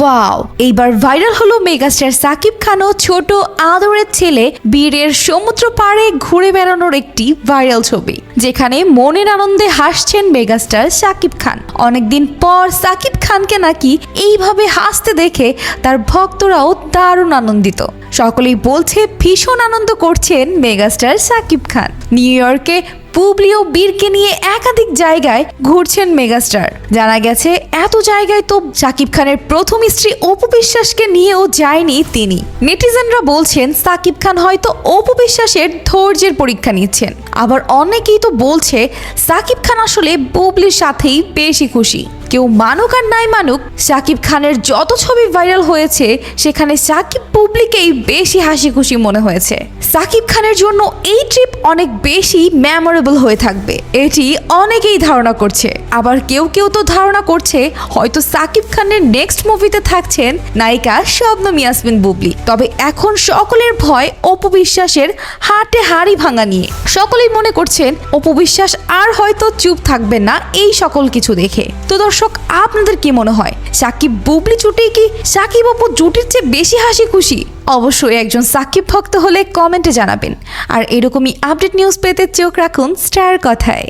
Wow এইবার viral হলো megastar Shakib খানও ছোট আদরের ছেলে বীরের সমুদ্র পাড়ে ঘুরে বেড়ানোর একটি ভাইরাল ছবি, যেখানে মনের আনন্দে হাসছেন মেগাস্টার সাকিব খান। অনেকদিন পর সাকিব খানকে নাকি এইভাবে হাসতে দেখে তার ভক্তরাও দারুণ আনন্দিত। সকলেই বলছে ভীষণ আনন্দ করছেন মেগাস্টার সাকিব খান। নিউ ইয়র্কে পুবলি ও বীরকে নিয়ে একাধিক জায়গায় ঘুরছেন মেগাস্টার। জানা গেছে, এত জায়গায় তো সাকিব খানের প্রথম স্ত্রী অপু বিশ্বাসকে নিয়েও যায়নি তিনি। নেটিজেনরা বলছেন, সাকিব খান হয়তো অপু বিশ্বাসের ধৈর্যের পরীক্ষা নিচ্ছেন। আবার অনেকেই তো বলছে, সাকিব খান আসলে বুবলির সাথেই বেশি খুশি। কেউ মানুক আর নাই মানুক, সাকিব খানের যত ছবি ভাইরাল হয়েছে, সেখানে সাকিব পুবলিকেই বেশি হাসি খুশি মনে হয়েছে। সাকিব খানের জন্য এই ট্রিপ অনেক বেশি মেমোরেবল হয়ে থাকবে। এটি অনেকেই ধারণা করছে। আবার কেউ কেউ তো ধারণা করছে, হয়তো সাকিব খানের নেক্সট মুভিতে থাকছেন নায়িকা শবনম ইয়াসমিন বুবলি। তবে এখন সকলের ভয় অপু বিশ্বাসের হাটে হাড়ি ভাঙা নিয়ে। সকলেই মনে করছেন, অপু বিশ্বাস আর হয়তো চুপ থাকবেন না এই সকল কিছু দেখে। তো দর্শক, আপনাদের কি মনে হয়? সাকিব বুবলি জুটি কি সাকিব অপু জুটির চেয়ে বেশি হাসি খুশি? অবশ্যই একজন সাকিব ভক্ত হলে কমেন্টে জানাবেন। আর এরকমই আপডেট নিউজ পেতে চোখ রাখুন স্টার কথায়।